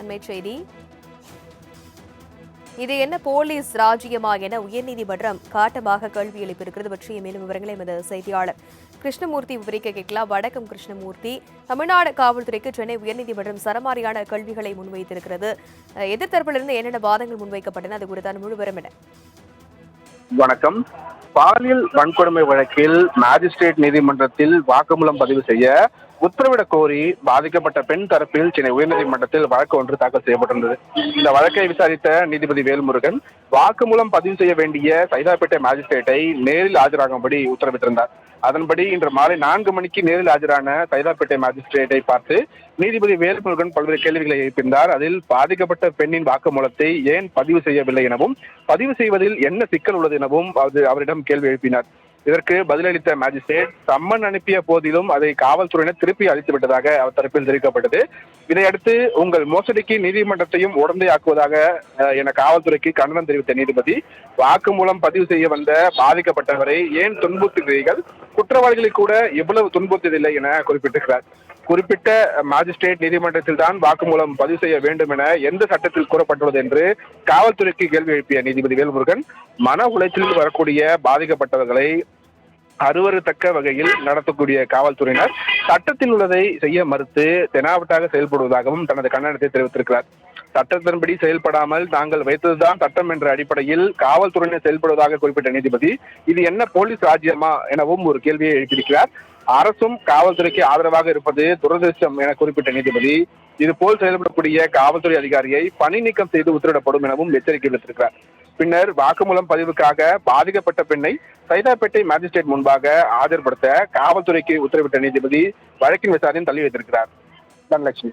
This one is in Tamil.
அண்மை செய்தி. இது என்ன போலீஸ் ராஜ்யமா என உயர்நீதிமன்றம் காட்டமாக கேள்வி எழுப்பியிருக்கிறது. பற்றிய மேலும் விவரங்களை எமது செய்தியாளர் கிருஷ்ணமூர்த்தி விவரிக்க கேட்கலாம். வடக்கம் கிருஷ்ணமூர்த்தி. தமிழ்நாடு காவல்துறைக்கு சென்னை உயர்நீதிமன்றம் சரமாரியான கேள்விகளை முன்வைத்திருக்கிறது. எதிர்த்தரப்பிலிருந்து என்னென்ன வாதங்கள் முன்வைக்கப்பட்டன? அது குறித்தான முழுவரம் என வணக்கம். பாலியல் வன்கொடுமை வழக்கில் மாஜிஸ்ட்ரேட் நீதிமன்றத்தில் வாக்குமூலம் பதிவு செய்ய உத்தரவிடக் கோரி பாதிக்கப்பட்ட பெண் தரப்பில் சென்னை உயர்நீதிமன்றத்தில் வழக்கு ஒன்று தாக்கல் செய்யப்பட்டிருந்தது. இந்த வழக்கை விசாரித்த நீதிபதி வேல்முருகன் வாக்குமூலம் பதிவு செய்ய வேண்டிய சைதாப்பேட்டை மாஜிஸ்ட்ரேட்டை நேரில் ஆஜராகும்படி உத்தரவிட்டிருந்தார். அதன்படி இன்று மாலை நான்கு மணிக்கு நேரில் ஆஜரான சைதாப்பேட்டை மேஜிஸ்ட்ரேட்டை பார்த்து நீதிபதி வேல்முருகன் பல்வேறு கேள்விகளை எழுப்பினார் அதில் பாதிக்கப்பட்ட பெண்ணின் வாக்குமூலத்தை ஏன் பதிவு செய்யவில்லை எனவும் பதிவு செய்வதில் என்ன சிக்கல் உள்ளது எனவும் அவரிடம் கேள்வி எழுப்பினார். இதற்கு பதிலளித்த மேஜிஸ்ட்ரேட் சம்மன் அனுப்பிய போதிலும் அதை காவல்துறையினர் திருப்பி அளித்து விட்டதாக அவர் தரப்பில் தெரிவிக்கப்பட்டது. இதையடுத்து உங்கள் மோசடிக்கு நீதிமன்றத்தையும் உடந்தையாக்குவதாக ஆக்குவதாக என காவல்துறைக்கு கண்டனம் தெரிவித்த நீதிபதி வாக்குமூலம் பதிவு செய்ய வந்த பாதிக்கப்பட்டவரை ஏன் துன்புறுத்துகிறீர்கள்? குற்றவாளிகளை கூட எவ்வளவு துன்புறுத்ததில்லை என குறிப்பிட்டிருக்கிறார் குறிப்பிட்ட மாஜிஸ்ட்ரேட் நீதிமன்றத்தில் தான் வாக்குமூலம் பதிவு செய்ய வேண்டும் என எந்த சட்டத்தில் கூறப்பட்டுள்ளது என்று காவல்துறைக்கு கேள்வி எழுப்பிய நீதிபதி வேல்முருகன் மன உளைச்சலில் வரக்கூடிய பாதிக்கப்பட்டவர்களை அருவருத்தக்க வகையில் நடத்தக்கூடிய காவல்துறையினர் சட்டத்தில் உள்ளதை செய்ய மறுத்து தெனாவட்டாக செயல்படுவதாகவும் தனது கண்டனத்தை தெரிவித்திருக்கிறார். சட்டத்தின்படி செயல்படாமல் தாங்கள் வைத்ததுதான் சட்டம் என்ற அடிப்படையில் காவல்துறையினர் செயல்படுவதாக குறிப்பிட்ட நீதிபதி இது என்ன போலீஸ் ராஜ்யமா எனவும் ஒரு கேள்வியை எழுப்பியிருக்கிறார். அரசும் காவல்துறைக்கு ஆதரவாக இருப்பது துரதிருஷ்டம் என குறிப்பிட்ட நீதிபதி இது போல் செயல்படக்கூடிய காவல்துறை அதிகாரியை பணி நீக்கம் செய்து உத்தரவிடப்படும் எனவும் எச்சரிக்கை விடுத்திருக்கிறார். பின்னர் வாக்குமூலம் பதிவுக்காக பாதிக்கப்பட்ட பெண்ணை சைதாப்பேட்டை மேஜிஸ்ட்ரேட் முன்பாக ஆஜர்படுத்த காவல்துறைக்கு உத்தரவிட்ட நீதிபதி வழக்கின் விசாரணையும் தள்ளி வைத்திருக்கிறார். தனலட்சுமி.